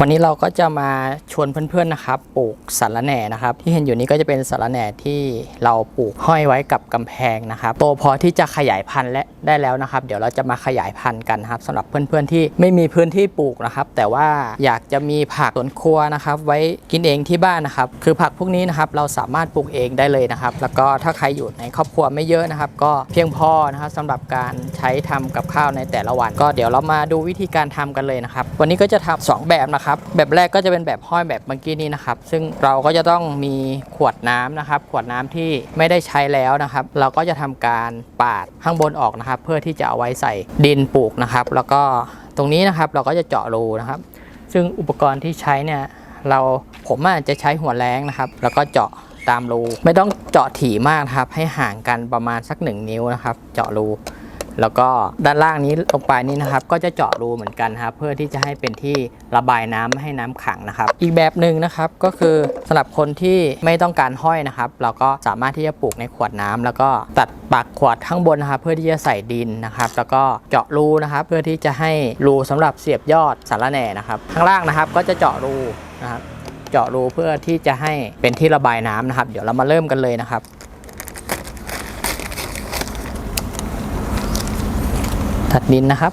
วันนี้เราก็จะมาชวนเพื่อนๆนะครับปลูกสารแหน่นะครับ ที่เห็นอยู่นี้ก็จะเป็นสารแหน่ที่เราปลูกห้อยไว้กับกำแพงนะครับโตพอที่จะขยายพันธุ์และได้แล้วนะครับ เดี๋ยวเราจะมาขยายพันธุ์กันนะครับสำหรับเพื่อนๆที่ไม่มีพื้นที่ปลูกนะครับ แต่ว่าอยากจะมีผักสวนครัวนะครับ ไว้กินเองที่บ้านนะครับ คือผักพวกนี้นะครับเราสามารถปลูกเองได้เลยนะครับ แล้วก็ถ้าใครอยู่ในครอบครัวไม่เยอะนะครับ ก็เพียงพอนะครับสำหรับการใช้ทำกับข้าวในแต่ละวัน ก็เดี๋ยวเรามาดูวิธีการทำกันเลยนะครับ วันนี้ก็จะทำสองแบบนะครับแบบแรกก็จะเป็นแบบห้อยแบบเมื่อกี้นี้นะครับ ซึ่งเราก็จะต้องมีขวดน้ำนะครับ ขวดน้ำที่ไม่ได้ใช้แล้วนะครับ เราก็จะทำการปาดข้างบนออกนะครับ เพื่อที่จะเอาไว้ใส่ดินปลูกนะครับ แล้วก็ตรงนี้นะครับเราก็จะเจาะรูนะครับ ซึ่งอุปกรณ์ที่ใช้เนี่ยเราผมอาจจะใช้หัวแรงนะครับ แล้วก็เจาะตามรูไม่ต้องเจาะถี่มากนะครับ ให้ห่างกันประมาณสัก 1 นิ้วนะครับ เจาะรู แล้วก็ด้านล่างนี้ลงไปนี้นะครับ ก็จะเจาะรูเหมือนกันครับ เพื่อที่จะให้เป็นที่ระบายน้ำไม่ให้น้ำขังนะครับ อีกแบบหนึ่งนะครับก็คือสำหรับคนที่ไม่ต้องการห้อยนะครับ เราก็สามารถที่จะปลูกในขวดน้ำแล้วก็ตัดปากขวดข้างบนนะครับ เพื่อที่จะใส่ดินนะครับ แล้วก็เจาะรูนะครับ เพื่อที่จะให้รูสำหรับเสียบยอดสารแหน่นะครับข้างล่างนะครับก็จะเจาะรูนะครับเจาะรูเพื่อที่จะให้เป็นที่ระบายน้ำนะครับ เดี๋ยวเรามาเริ่มกันเลยนะครับ ตัดดินนะครับ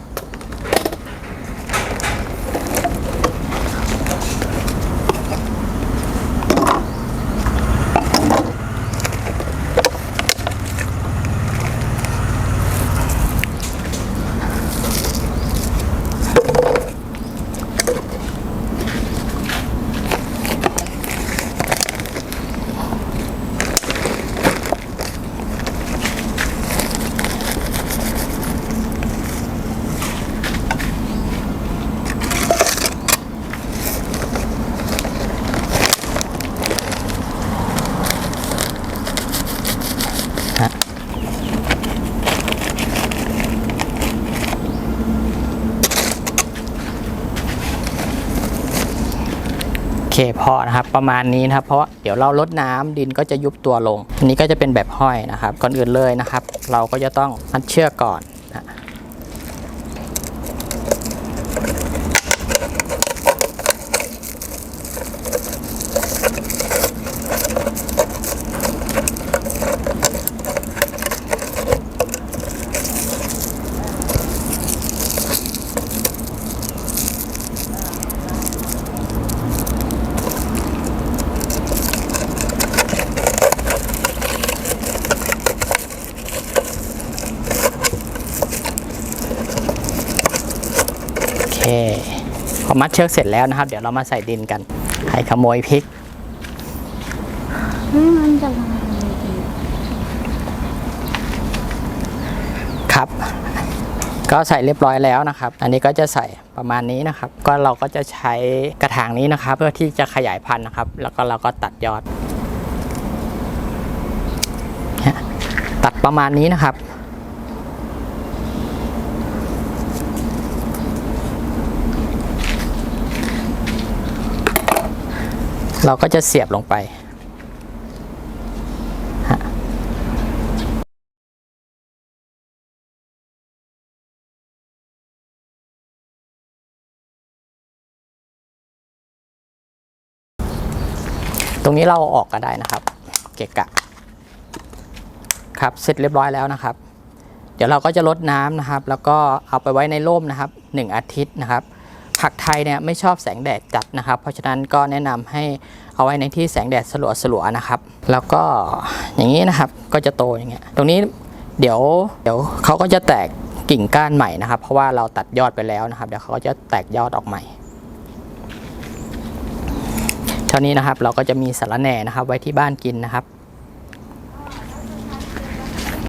เคพอนะครับประมาณนี้นะครับ เพราะเดี๋ยวเราลดน้ำดินก็จะยุบตัวลงอันนี้ก็จะเป็นแบบห้อยนะครับ ก่อนอื่นเลยนะครับ เราก็จะต้องมัดเชือกก่อน พอมัดเชือกเสร็จแล้วนะครับ เดี๋ยวเรามาใส่ดินกันใครขโมยพริกมันจะมาดีครับ ก็ใส่เรียบร้อยแล้วนะครับ อันนี้ก็จะใส่ประมาณนี้นะครับ ก็เราก็จะใช้กระถางนี้นะครับ เพื่อที่จะขยายพันธุ์นะครับ แล้วก็เราก็ตัดยอด ตัดประมาณนี้นะครับ เราก็จะเสียบลงไปตรงนี้เราออกก็ได้นะครับ เกะกะ ครับเสร็จเรียบร้อยแล้วนะครับ เดี๋ยวเราก็จะลดน้ำนะครับ แล้วก็เอาไปไว้ในร่มนะครับ 1 อาทิตย์นะครับ ผักไทยเนี่ยไม่ชอบแสงแดดจัดนะครับ เพราะฉะนั้นก็แนะนำให้เอาไว้ในที่แสงแดดสลัวๆนะครับ แล้วก็อย่างนี้นะครับก็จะโตอย่างเงี้ยตรงนี้เดี๋ยวเดี๋ยวเขาก็จะแตกกิ่งก้านใหม่นะครับ เพราะว่าเราตัดยอดไปแล้วนะครับ เดี๋ยวเขาก็จะแตกยอดออกใหม่เท่านี้นะครับเราก็จะมีสาระแหน่นะครับ ไว้ที่บ้านกินนะครับ